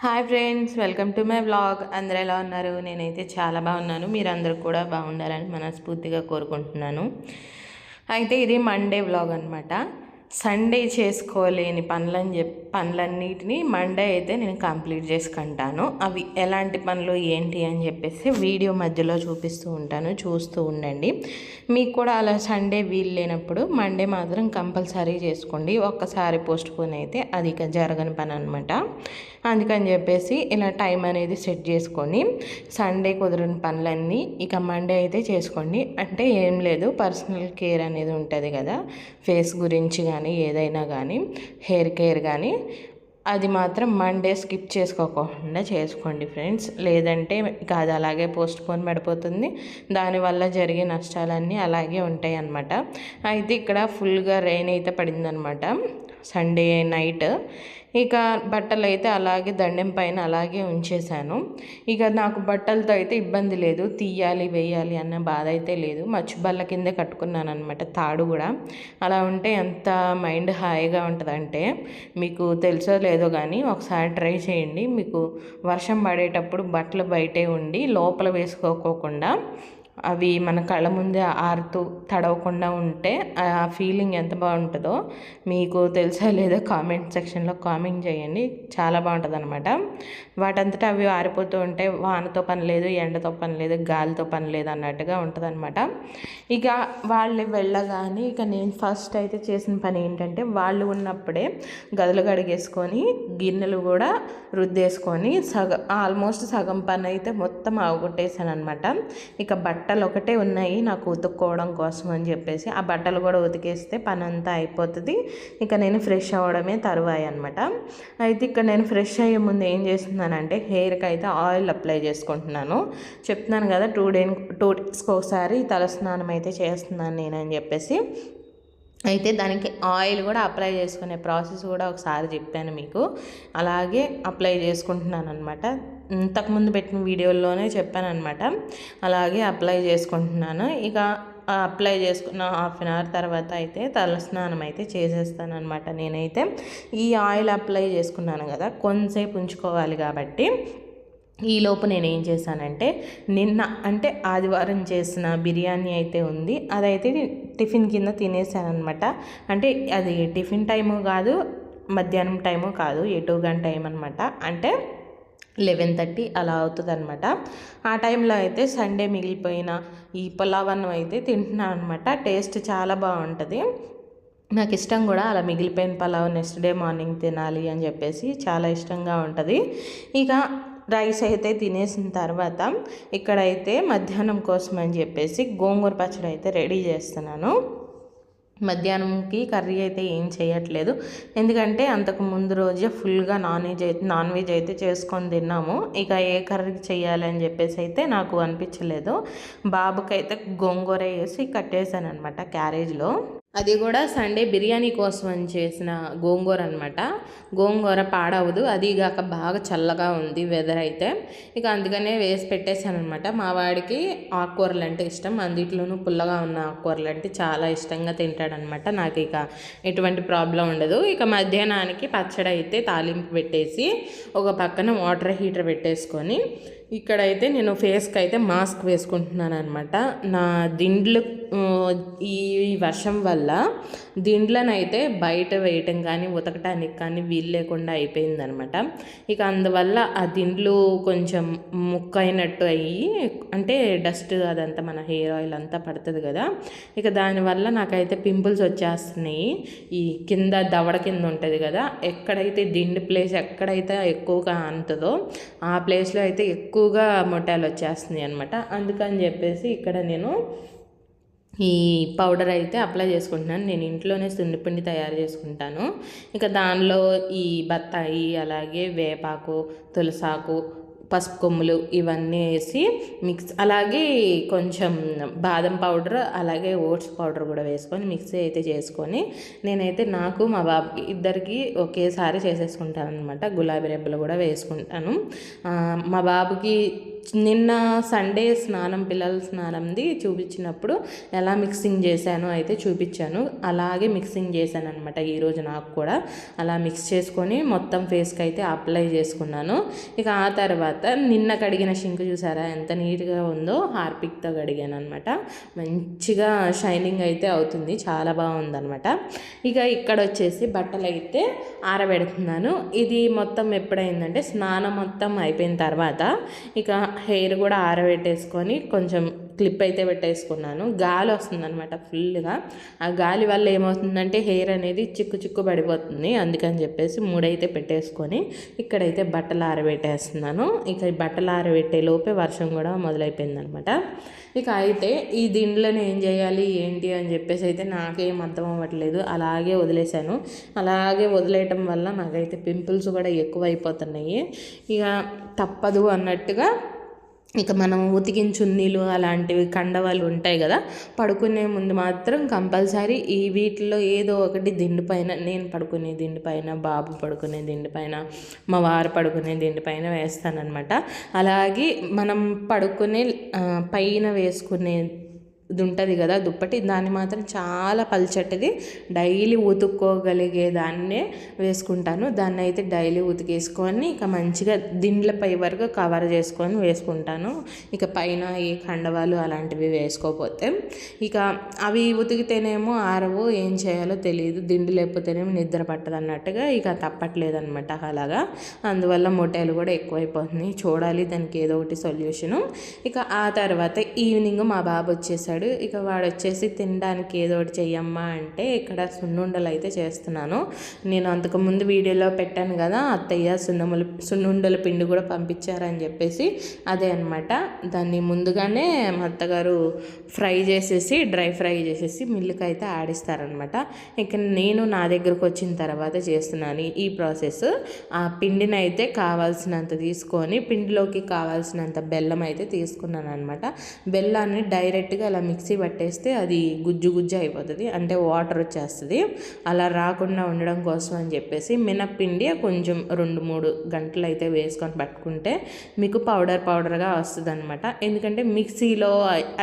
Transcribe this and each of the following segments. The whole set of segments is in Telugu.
Hi friends welcome to my vlog. అందరు ఎలా ఉన్నారు? నేనైతే చాలా బాగున్నాను. మీరందరూ కూడా బాగుండాలని మనస్ఫూర్తిగా కోరుకుంటున్నాను. అయితే ఇది మండే వ్లాగ్ అనమాట సండే చేసుకోలేని పనులని చెప్ పనులన్నిటిని మండే అయితే నేను కంప్లీట్ చేసుకుంటాను. అవి ఎలాంటి పనులు ఏంటి అని చెప్పేసి వీడియో మధ్యలో చూపిస్తూ ఉంటాను చూస్తూ ఉండండి. మీకు కూడా అలా సండే వీలు లేనప్పుడు మండే మాత్రం కంపల్సరీ చేసుకోండి. ఒక్కసారి పోస్ట్ పోన్ అయితే అది ఇక జరగని పని అనమాట అందుకని చెప్పేసి ఇలా టైం అనేది సెట్ చేసుకొని సండే కుదిరిన పనులన్నీ ఇక మండే అయితే చేసుకోండి. అంటే ఏం లేదు పర్సనల్ కేర్ అనేది ఉంటుంది కదా ఫేస్ గురించి కానీ కానీ ఏదైనా కానీ హెయిర్ కేర్ కానీ అది మాత్రం మండే స్కిప్ చేసుకోకుండా చేసుకోండి ఫ్రెండ్స్. లేదంటే ఇక అది అలాగే పోస్ట్ పోన్ పడిపోతుంది దానివల్ల జరిగే నష్టాలన్నీ అలాగే ఉంటాయి అన్నమాట అయితే ఇక్కడ ఫుల్గా రెయిన్ అయితే పడిందనమాట సండే నైట్. ఇక బట్టలు అయితే అలాగే దండెం పైన అలాగే ఉంచేశాను. ఇక నాకు బట్టలతో అయితే ఇబ్బంది లేదు. తీయాలి వేయాలి అన్న బాధ అయితే లేదు. మచ్చు బల్ల కిందే కట్టుకున్నాను అనమాట తాడు కూడా. అలా ఉంటే ఎంత మైండ్ హాయిగా ఉంటుందంటే మీకు తెలుసో లేదో కానీ ఒకసారి ట్రై చేయండి. మీకు వర్షం పడేటప్పుడు బట్టలు బయటే ఉండి లోపల వేసుకోకోకుండా అవి మన కళ్ళ ముందే ఆరుతూ తడవకుండా ఉంటే ఆ ఫీలింగ్ ఎంత బాగుంటుందో మీకు తెలుసా లేదా కామెంట్ సెక్షన్లో కామెంట్ చేయండి. చాలా బాగుంటుంది అనమాట వాటంతటా అవి ఆరిపోతూ ఉంటే వానతో పని లేదు ఎండతో పని లేదు గాలితో పని లేదు అన్నట్టుగా ఉంటుంది అనమాట ఇక వాళ్ళు వెళ్ళగానే ఇక నేను ఫస్ట్ అయితే చేసిన పని ఏంటంటే వాళ్ళు ఉన్నప్పుడే గదులు కడిగేసుకొని గిన్నెలు కూడా రుద్దేసుకొని సగం ఆల్మోస్ట్ సగం పని అయితే మొత్తం అవగొట్టేసాను అనమాట ఇక బట్ట బట్టలు ఒకటే ఉన్నాయి నాకు ఉతుక్కోవడం కోసం అని చెప్పేసి. ఆ బట్టలు కూడా ఉతికేస్తే పని అంతా అయిపోతుంది. ఇక నేను ఫ్రెష్ అవ్వడమే తరువాయి అనమాట అయితే ఇక్కడ నేను ఫ్రెష్ అయ్యే ముందు ఏం చేస్తున్నానంటే హెయిర్కి అయితే ఆయిల్ అప్లై చేసుకుంటున్నాను. చెప్తున్నాను కదా టూ డే టూ డేస్కి ఒకసారి తలస్నానం అయితే చేస్తున్నాను నేను అని చెప్పేసి. అయితే దానికి ఆయిల్ కూడా అప్లై చేసుకునే ప్రాసెస్ కూడా ఒకసారి చెప్పాను మీకు. అలాగే అప్లై చేసుకుంటున్నాను అనమాట ఇంతకుముందు పెట్టిన వీడియోల్లోనే చెప్పాను అనమాట అలాగే అప్లై చేసుకుంటున్నాను. ఇక అప్లై చేసుకున్న హాఫ్ అన్ అవర్ తర్వాత అయితే తలస్నానం అయితే చేసేస్తాను అనమాట నేనైతే. ఈ ఆయిల్ అప్లై చేసుకున్నాను కదా కొంతసేపు ఉంచుకోవాలి కాబట్టి. ఈలోపు నేను ఏం చేశానంటే నిన్న అంటే ఆదివారం చేసిన బిర్యానీ అయితే ఉంది. అదైతే టిఫిన్ కింద తినేసాను అనమాట అంటే అది టిఫిన్ టైము కాదు మధ్యాహ్నం టైము కాదు ఎటు గంట టైం అనమాట అంటే లెవెన్ థర్టీ అలా అవుతుంది అనమాట ఆ టైంలో అయితే సండే మిగిలిపోయిన ఈ పులావ్ అన్నం అయితే తింటున్నాను అనమాట టేస్ట్ చాలా బాగుంటుంది. నాకు ఇష్టం కూడా అలా మిగిలిపోయిన పలావ్ నెక్స్ట్ డే మార్నింగ్ తినాలి అని చెప్పేసి చాలా ఇష్టంగా ఉంటుంది. ఇక రైస్ అయితే తినేసిన తర్వాత ఇక్కడైతే మధ్యాహ్నం కోసం అని చెప్పేసి గోంగూర పచ్చడి అయితే రెడీ చేస్తున్నాను. మధ్యాహ్నంకి కర్రీ అయితే ఏం చేయట్లేదు. ఎందుకంటే అంతకు ముందు రోజే ఫుల్గా నాన్ వెజ్ అయితే నాన్ వెజ్ అయితే చేసుకొని తిన్నాము. ఇక ఏ కర్రీ చేయాలని చెప్పేసి అయితే నాకు అనిపించలేదు. బాబుకైతే గోంగూర వేసి కట్టేశాను అనమాట క్యారేజ్లో. అది కూడా సండే బిర్యానీ కోసం అని చేసిన గోంగూర అనమాట గోంగూర పాడవదు అది కాక బాగా చల్లగా ఉంది వెదర్ అయితే. ఇక అందుకనే వేసి పెట్టేశాను అనమాట మా వాడికి ఆకుకూరలు అంటే ఇష్టం అందుట్లోనూ పుల్లగా ఉన్న ఆకుకూరలు అంటే చాలా ఇష్టంగా తింటాడనమాట నాకు ఇక ఎటువంటి ప్రాబ్లం ఉండదు. ఇక మధ్యాహ్నానికి పచ్చడి అయితే తాలింపు పెట్టేసి ఒక పక్కన వాటర్ హీటర్ పెట్టేసుకొని ఇక్కడైతే నేను ఫేస్కి అయితే మాస్క్ వేసుకుంటున్నాను అనమాట నా దిండ్లు ఈ వర్షం వల్ల దిండ్లనైతే బయట వేయటం కానీ ఉతకటానికి కానీ వీలు లేకుండా అయిపోయిందనమాట ఇక అందువల్ల ఆ దిండ్లు కొంచెం ముక్కైనట్టు అయ్యి అంటే డస్ట్ అదంతా మన హెయిర్ ఆయిల్ అంతా పడుతుంది కదా. ఇక దానివల్ల నాకైతే పింపుల్స్ వచ్చేస్తున్నాయి. ఈ కింద దవడ కింద ఉంటుంది కదా ఎక్కడైతే దిండు ప్లేస్ ఎక్కడైతే ఎక్కువగా అంతదో ఆ ప్లేస్లో అయితే ఎక్కువ ఎక్కువగా మొటాలు వచ్చేస్తున్నాయి అనమాట అందుకని చెప్పేసి ఇక్కడ నేను ఈ పౌడర్ అయితే అప్లై చేసుకుంటున్నాను. నేను ఇంట్లోనే సున్నిపిండి తయారు చేసుకుంటాను. ఇంకా దానిలో ఈ బత్తాయి అలాగే వేపాకు తులసాకు పసుపు కొమ్ములు ఇవన్నీ వేసి మిక్స్ అలాగే కొంచెం బాదం పౌడర్ అలాగే ఓట్స్ పౌడర్ కూడా వేసుకొని మిక్సీ అయితే చేసుకొని నేనైతే నాకు మా బాబుకి ఇద్దరికి ఒకేసారి చేసేసుకుంటాను అనమాట గులాబీ రెబ్బలు కూడా వేసుకుంటాను. మా బాబుకి నిన్న సండే స్నానం పిల్లల స్నానంది చూపించినప్పుడు ఎలా మిక్సింగ్ చేశాను అయితే చూపించాను. అలాగే మిక్సింగ్ చేశాను అనమాట ఈరోజు నాకు కూడా. అలా మిక్స్ చేసుకొని మొత్తం ఫేస్కి అయితే అప్లై చేసుకున్నాను. ఇక ఆ తర్వాత నిన్న కడిగిన షింక్ చూసారా? ఎంత నీట్గా ఉందో హార్పిక్తో కడిగాను అనమాట మంచిగా షైనింగ్ అయితే అవుతుంది. చాలా బాగుందనమాట ఇక ఇక్కడ వచ్చేసి బట్టలు అయితే ఆరబెడుతున్నాను. ఇది మొత్తం ఎప్పుడైందంటే స్నానం మొత్తం అయిపోయిన తర్వాత ఇక హెయిర్ కూడా ఆరబెట్టేసుకొని కొంచెం క్లిప్ అయితే పెట్టేసుకున్నాను. గాలి వస్తుందనమాట ఫుల్గా. ఆ గాలి వల్ల ఏమవుతుందంటే హెయిర్ అనేది చిక్కు చిక్కు పడిపోతుంది. అందుకని చెప్పేసి మూడైతే పెట్టేసుకొని ఇక్కడైతే బట్టలు ఆరబెట్టేస్తున్నాను. ఇక ఈ బట్టలు ఆరబెట్టే లోపే వర్షం కూడా మొదలైపోయింది అనమాట ఇక అయితే ఈ దీంట్లోనే ఏం చేయాలి ఏంటి అని చెప్పేసి అయితే నాకేం అర్థం అవ్వట్లేదు. అలాగే వదిలేశాను. అలాగే వదిలేయటం వల్ల నాకైతే పింపుల్స్ కూడా ఎక్కువ అయిపోతున్నాయి ఇక తప్పదు అన్నట్టుగా ఇక మనం ఉతికించున్నీలు అలాంటివి కండవాలు ఉంటాయి కదా పడుకునే ముందు మాత్రం కంపల్సరీ ఈ వీటిలో ఏదో ఒకటి దిండుపైన నేను పడుకునే దిండుపైన బాబు పడుకునే దిండుపైన మా వారు పడుకునే దిండుపైన వేస్తానన్నమాట. అలాగే మనం పడుకునే పైన వేసుకునే ఇది ఉంటుంది కదా దుప్పటి దాన్ని మాత్రం చాలా పల్చటిది. డైలీ ఉతుక్కోగలిగే దాన్నే వేసుకుంటాను. దాన్ని అయితే డైలీ ఉతికేసుకొని ఇక మంచిగా దిండ్లపై వరకు కవర్ చేసుకొని వేసుకుంటాను. ఇక పైన ఈ కండవాలు అలాంటివి వేసుకోకపోతే. ఇక అవి ఉతికితేనేమో ఆరవు ఏం చేయాలో తెలియదు. దిండు లేకపోతేనేమో నిద్ర పట్టదు అన్నట్టుగా ఇక తప్పట్లేదు అనమాట అలాగా. అందువల్ల మొట్టేలు కూడా ఎక్కువైపోతున్నాయి. చూడాలి దానికి ఏదో ఒకటి సొల్యూషను. ఇక ఆ తర్వాత ఈవినింగ్ మా బాబు వచ్చేసాడు. వచ్చాడు ఇక వాడు వచ్చేసి తినడానికి ఏదో ఒకటి చెయ్యమ్మా అంటే ఇక్కడ సున్నుండలు అయితే చేస్తున్నాను. నేను అంతకుముందు వీడియోలో పెట్టాను కదా అత్తయ్య సున్నములు సున్నుండల పిండి కూడా పంపించారని చెప్పేసి అదే అనమాట దాన్ని ముందుగానే మా అత్తగారు ఫ్రై చేసేసి డ్రై ఫ్రై చేసేసి మిల్లుకి అయితే ఆడిస్తారనమాట ఇక నేను నా దగ్గరకు వచ్చిన తర్వాత చేస్తున్నాను ఈ ప్రాసెస్. ఆ పిండిని అయితే కావాల్సినంత తీసుకొని పిండిలోకి కావాల్సినంత బెల్లం అయితే తీసుకున్నాను అనమాట బెల్లాన్ని డైరెక్ట్గా ఇలా మిక్సీ పట్టేస్తే అది గుజ్జు గుజ్జు అయిపోతుంది. అంటే వాటర్ వచ్చేస్తుంది. అలా రాకుండా ఉండడం కోసం అని చెప్పేసి మినప్పిండి కొంచెం రెండు మూడు గంటలు అయితే వేసుకొని పట్టుకుంటే మీకు పౌడర్ పౌడర్గా వస్తుంది అనమాట ఎందుకంటే మిక్సీలో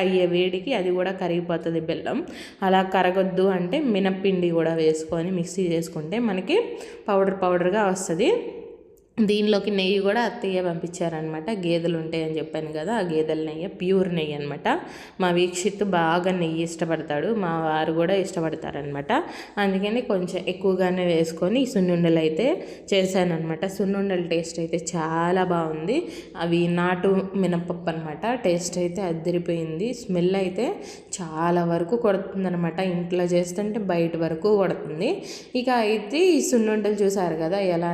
అయ్యే వేడికి అది కూడా కరిగిపోతుంది బెల్లం. అలా కరగొద్దు అంటే మినప్పిండి కూడా వేసుకొని మిక్సీ చేసుకుంటే మనకి పౌడర్ పౌడర్గా వస్తుంది. దీనిలోకి నెయ్యి కూడా అత్తయ్య పంపించారనమాట గేదెలు ఉంటాయని చెప్పాను కదా ఆ గేదెల నెయ్యి ప్యూర్ నెయ్యి అనమాట మా వీక్షిత్ బాగా నెయ్యి ఇష్టపడతాడు మా వారు కూడా ఇష్టపడతారనమాట అందుకని కొంచెం ఎక్కువగానే వేసుకొని సున్నుండలు అయితే చేశానమాట సున్నుండల టేస్ట్ అయితే చాలా బాగుంది. అవి నాటు మినపప్పు అనమాట టేస్ట్ అయితే అద్దరిపోయింది స్మెల్ అయితే చాలా వరకు కొడుతుంది అనమాట ఇంట్లో చేస్తుంటే బయట వరకు కొడుతుంది. ఇక అయితే ఈ సున్నుండలు చూసారు కదా ఎలా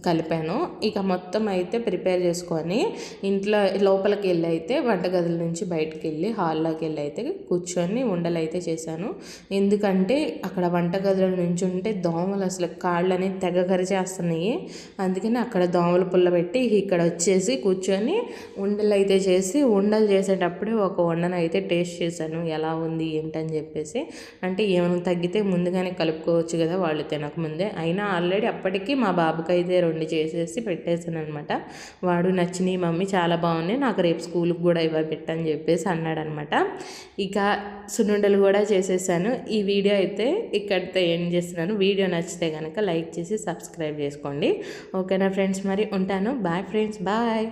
కలిపాను. ఇక మొత్తం అయితే ప్రిపేర్ చేసుకొని ఇంట్లో లోపలికి వెళ్ళి అయితే వంటగదుల నుంచి బయటకు వెళ్ళి హాల్లోకి వెళ్ళి అయితే కూర్చొని ఉండలు అయితే చేశాను. ఎందుకంటే అక్కడ వంటగదుల నుంచి ఉంటే దోమలు అసలు కాళ్ళు అనేది తెగ కరిచేస్తున్నాయి అందుకని అక్కడ దోమలు పుల్ల పెట్టి ఇక్కడ వచ్చేసి కూర్చొని ఉండలు అయితే చేసి ఉండలు చేసేటప్పుడే ఒక వండను అయితే టేస్ట్ చేశాను. ఎలా ఉంది ఏంటని చెప్పేసి. అంటే ఏమైనా తగ్గితే ముందుగానే కలుపుకోవచ్చు కదా వాళ్ళు తినకముందే. అయినా ఆల్రెడీ అప్పటికి మా బాబుకి అయితే రెండు చేసేసి పెట్టేసాను అనమాట వాడు నచ్చినాయి మమ్మీ చాలా బాగున్నాయి నాకు రేపు స్కూల్కి కూడా ఇవ్వ పెట్టని చెప్పేసి అన్నాడనమాట ఇక సున్నుండలు కూడా చేసేసాను. ఈ వీడియో అయితే ఇక్కడితో ఏం చేస్తున్నాను. వీడియో నచ్చితే కనుక లైక్ చేసి సబ్స్క్రైబ్ చేసుకోండి. ఓకేనా ఫ్రెండ్స్? మరి ఉంటాను. Bye friends. బాయ్.